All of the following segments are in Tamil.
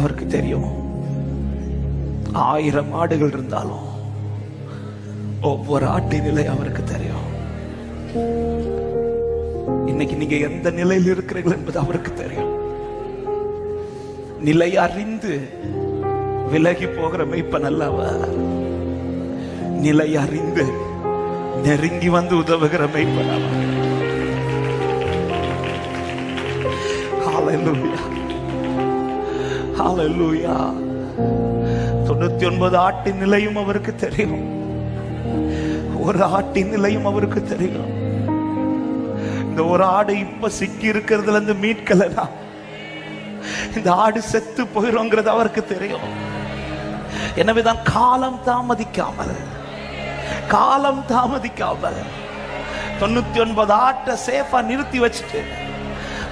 அவருக்கு தெரியும். ஆயிரம் ஆடுகள் இருந்தாலும் ஒவ்வொரு ஆட்டின் நிலை அவருக்கு தெரியும். இன்னைக்கு நீங்க எந்த நிலையில் இருக்கிறீர்கள் என்பது அவருக்கு தெரியும். நிலை அறிந்து விலகி போகிற மெய்ப்பன் அல்லவர் நிலை அறிந்து நெருங்கி வந்து உதவுகிற மெய்ப்பன் அவர் காலையில் Hallelujah. தொண்ணூத்தி ஒன்பது ஆட்டின் நிலையும் அவருக்கு தெரியும். ஒரு ஆட்டின் நிலையும் அவருக்கு தெரியும். இந்த ஒரு ஆடு இப்ப சிக்கி இருக்கிறதுல இருந்து மீட்கலனா இந்த ஆடு செத்து போயிடும்ங்கிறது அவருக்கு தெரியும். எனவேதான் காலம் தாமதிக்காமல் காலம் தாமதிக்காமல் தொண்ணூத்தி ஒன்பது ஆட்டை சேஃபா நிறுத்தி வச்சுட்டு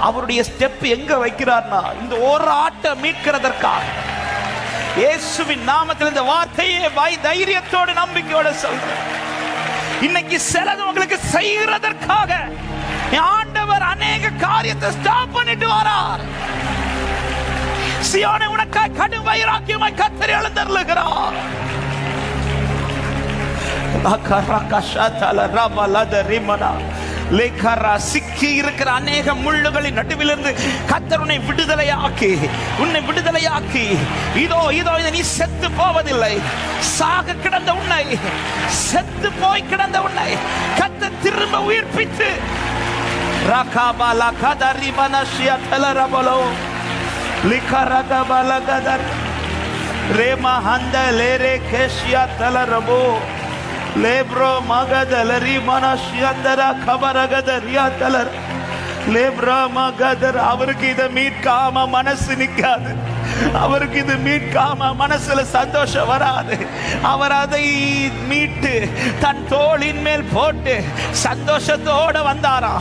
அவருடைய ஸ்டெப் எங்க வைக்கிறார்னா இந்த ஒரு ஆட்டை மீட்கிறதற்காக. இயேசுவின் நாமத்தில் இந்த வார்த்தையே வாய் தைரியத்தோடு நம்பிக்கையோட சொல்றேன். இன்னைக்கு சிலது உங்களுக்கு செய்கிறதற்காக ஆண்டவர் அநேக காரியத்தை ஸ்டாப் பண்ணிட்டு வரார். சியோனை உனக்காய் கடும் வைராக்கியமாய் கத்தரி எழுந்தருளுகிறார். லேக்கரா சிக்கி இருக்கிற அநேக முள்ளுகளின் நடுவிலிருந்து கத்தர் உன்னை விடுதலையாக்கி உன்னை விடுதலையாக்கி. இதோ இதோ இதை நீ செத்து போவதில்லை. சாக கிடந்த உன்னை செத்து போய் கிடந்த உன்னை கத்த திரும்ப உயிர்ப்பித்து. ரகாபாலா கதரி மனஷியா தலரபலோ. லிகரகபல கதர் ரேமா ஹந்த லேரே கேஷியா தலரபோ. லேப்ரோ மகதலரி மனஷியந்தர கபரகதரியா தலர் லேப்ரா மகதர் அவருக்கு இதை மீட்காம மனசு நிக்காது அவருக்கு இது மீட்காம மனசுல சந்தோஷம் வராது. அவர் அதை மீட்டு தன் தோளின் மேல் போட்டு சந்தோஷத்தோட வந்தாரா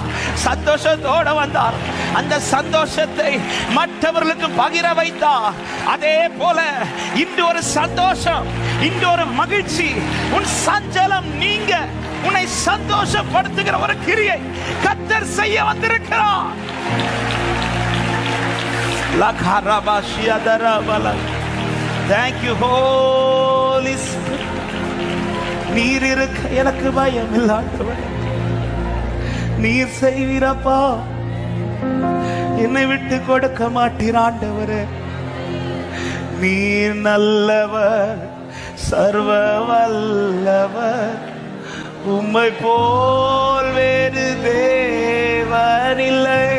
சந்தோஷத்தோட வந்தார். அந்த சந்தோஷத்தை மற்றவர்களுக்கு பகிர வைத்தார் அதே போல இன்று ஒரு சந்தோஷம் இன்று ஒரு மகிழ்ச்சி. உன் சஞ்சலம் நீங்க. உன்னை சந்தோஷப்படுத்துகிற ஒரு கிரியை கத்தர் செய்ய வந்திருக்கிறார். Thank you, நீர் இருக்க எனக்கு பயம் இல்லாதவன் நீர் செய்வீரப்பா. என்னை விட்டு கொடுக்க மாட்டீர் நீர் நல்லவர் சர்வ வல்லவர் உம்மை போல் வேறு தேவன் இல்லை.